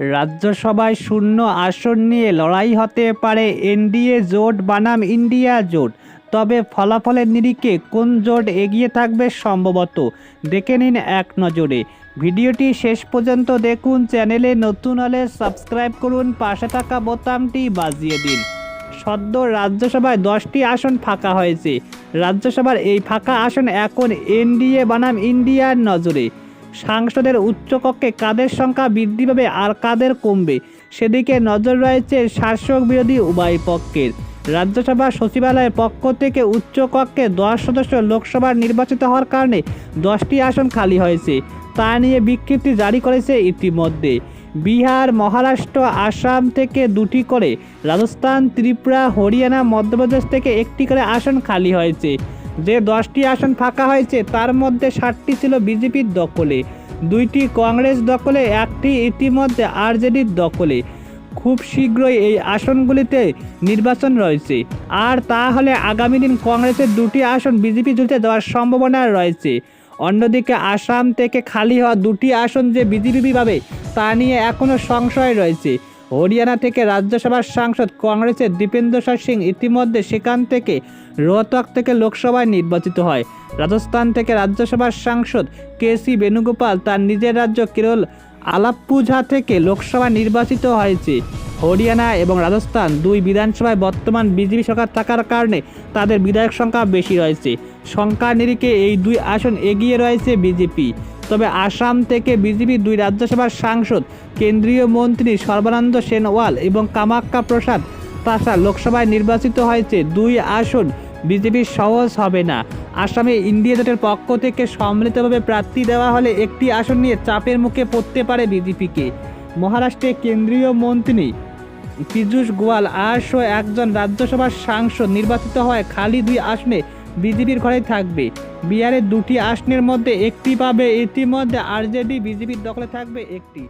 রাজ্যসভায় শূন্য আসন নিয়ে লড়াই হতে পারে এনডিএ জোট, বনাম ইন্ডিয়া জোট। তবে ফলাফলের নিরিখে কোন জোট এগিয়ে থাকবে সম্ভবত? দেখে নিন এক নজরে। ভিডিওটি শেষ পর্যন্ত দেখুন, চ্যানেলে নতুন হলে সাবস্ক্রাইব করুন, পাশে থাকা বোতামটি বাজিয়ে দিন। সদ্য রাজ্যসভায় দশটি আসন ফাঁকা হয়েছে। রাজ্যসভার এই ফাঁকা আসন এখন এনডিএ, বনাম ইন্ডিয়ার নজরে। সাংসদের উচ্চকক্ষে কাদের সংখ্যা বৃদ্ধি পাবে আর কাদের কমবে, সেদিকে নজর রয়েছে শাসক বিরোধী উভয় পক্ষের। রাজ্যসভা সচিবালয়ের পক্ষ থেকে উচ্চকক্ষে দশ সদস্য লোকসভার নির্বাচিত হওয়ার কারণে দশটি আসন খালি হয়েছে, তা নিয়ে বিজ্ঞপ্তি জারি করেছে ইতিমধ্যে। বিহার, মহারাষ্ট্র, আসাম থেকে দুটি করে, রাজস্থান, ত্রিপুরা, হরিয়ানা, মধ্যপ্রদেশ থেকে একটি করে আসন খালি হয়েছে। যে দশটি আসন ফাঁকা হয়েছে, তার মধ্যে ষাটটি ছিল বিজেপির দখলে, দুইটি কংগ্রেস দখলে, একটি ইতিমধ্যে আরজেডির দখলে। খুব শীঘ্রই এই আসনগুলিতে নির্বাচন রয়েছে। আর তা হলে আগামী দিন কংগ্রেসের দুটি আসন বিজেপি জুড়ে দেওয়ার সম্ভাবনা রয়েছে। অন্যদিকে আসাম থেকে খালি হওয়া দুটি আসন যে বিজেপি পাবে তা নিয়ে এখনও সংশয় রয়েছে। হরিয়ানা থেকে রাজ্যসভার সাংসদ কংগ্রেসের দীপেন্দ্র সিং ইতিমধ্যে সেখান থেকে রোহতক থেকে লোকসভায় নির্বাচিত হয়। রাজস্থান থেকে রাজ্যসভার সাংসদ কে সি বেণুগোপাল তার নিজের রাজ্য কেরল আলাপ্পুঝা থেকে লোকসভা নির্বাচিত হয়েছে। হরিয়ানা এবং রাজস্থান দুই বিধানসভায় বর্তমান বিজেপি সরকার থাকার কারণে তাদের বিধায়ক সংখ্যা বেশি রয়েছে। সংখ্যা নিরিখে এই দুই আসন এগিয়ে রয়েছে বিজেপি। তবে আসাম থেকে বিজেপির দুই রাজ্যসভার সাংসদ, কেন্দ্রীয় মন্ত্রী সর্বানন্দ সেনওয়াল এবং কামাক্কা প্রসাদ তাছা লোকসভায় নির্বাচিত হয়েছে। দুই আসন বিজেপির সহজ হবে না। আসামে ইন্ডিয়া জোটের পক্ষ থেকে সম্মিলিতভাবে প্রার্থী দেওয়া হলে একটি আসন নিয়ে চাপের মুখে পড়তে পারে বিজেপিকে। মহারাষ্ট্রে কেন্দ্রীয় মন্ত্রী পীযূষ গোয়াল আটশো একজন রাজ্যসভার সাংসদ নির্বাচিত হয় খালি দুই আসনে বিজেপির ঘরেই থাকবে। বিহারের দুটি আসনের মধ্যে একটি পাবে ইতিমধ্যে আরজেডি বিজেপির দখলে থাকবে একটি।